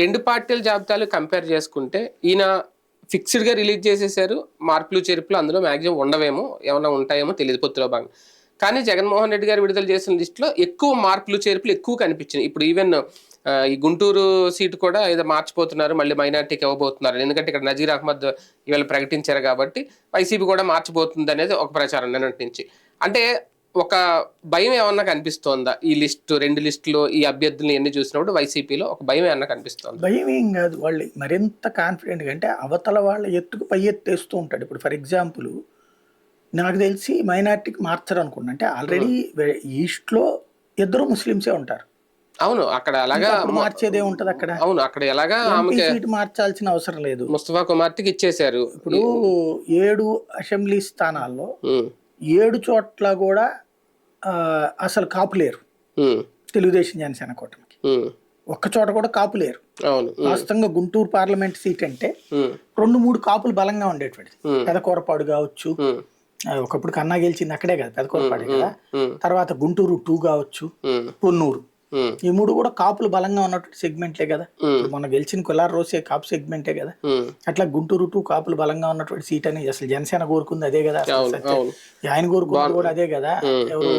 రెండు పార్టీల జాబితాలు కంపేర్ చేసుకుంటే ఈయన ఫిక్స్డ్గా రిలీజ్ చేసేసారు. మార్పులు చేర్పులు అందులో మాక్సిమం ఉండవేమో ఏమైనా ఉంటాయేమో తెలియదు పొత్తులో భాగం. కానీ జగన్మోహన్ రెడ్డి గారు విడుదల చేసిన లిస్టులో ఎక్కువ మార్పులు చేర్పులు ఎక్కువ కనిపించినాయి. ఇప్పుడు ఈవెన్ ఈ గుంటూరు సీటు కూడా ఏదో మార్చిపోతున్నారు మళ్ళీ మైనార్టీకి ఇవ్వబోతున్నారు. ఎందుకంటే ఇక్కడ నజీర్ అహ్మద్ ఇవాళ ప్రకటించారు కాబట్టి వైసీపీ కూడా మార్చిపోతుంది అనేది ఒక ప్రచారం నిన్నటి నుంచి అంటే ఒక భయం ఏమన్నా కనిపిస్తోందా? ఈ లిస్టు రెండు లిస్టులు ఈ అభ్యర్థులను ఎన్ని చూసినప్పుడు వైసీపీలో ఒక భయం ఏమన్నా కనిపిస్తోందా? భయం ఏం కాదు. వాళ్ళు మరింత కాన్ఫిడెంట్గా అంటే అవతల వాళ్ళ ఎత్తుకు పై ఎత్తేస్తూ ఉంటాడు. ఇప్పుడు ఫర్ ఎగ్జాంపుల్ నాకు తెలిసి మైనార్టీకి మార్చరు అనుకున్నా అంటే ఆల్రెడీ ఈస్ట్లో ఇద్దరు ముస్లిమ్సే ఉంటారు. అవును అక్కడ అలాగా మార్చేదే ఉంటది అక్కడ. అవును అక్కడ ఎలాగా సీట్ మార్చాల్సిన అవసరం లేదు. ముస్తఫా కుమార్తెకి ఇచ్చేశారు. ఇప్పుడు ఏడు అసెంబ్లీ స్థానాల్లో ఉమ్, ఏడు చోట్ల కూడా అసలు కాపు లేరు. తెలుగుదేశం జనసేన కూటమికి. ఒక్క చోట కూడా కాపు లేరు. వాస్తవంగా గుంటూరు పార్లమెంట్ సీట్ అంటే రెండు మూడు కాపులు బలంగా ఉండేటువంటిది. పెదకూరపాడు కావచ్చు. ఒకప్పుడు కన్నా గెలిచింది అక్కడే కదా పెదకూరపాడు కదా. తర్వాత గుంటూరు టూ కావచ్చు. పొన్నూరు. ఈ మూడు కూడా కాపులు బలంగా ఉన్నటువంటి సెగ్మెంట్లే కదా. మొన్న గెలిచిన కులార్ రోసే కాపు సెగ్మెంటే కదా. అట్లా గుంటూరు టూ కాపులు బలంగా ఉన్నటువంటి సీట్ అని అసలు జనసేన కోరుకుంది అదే కదా. ఆయన కోరుకుంది కూడా అదే కదా. ఎవరు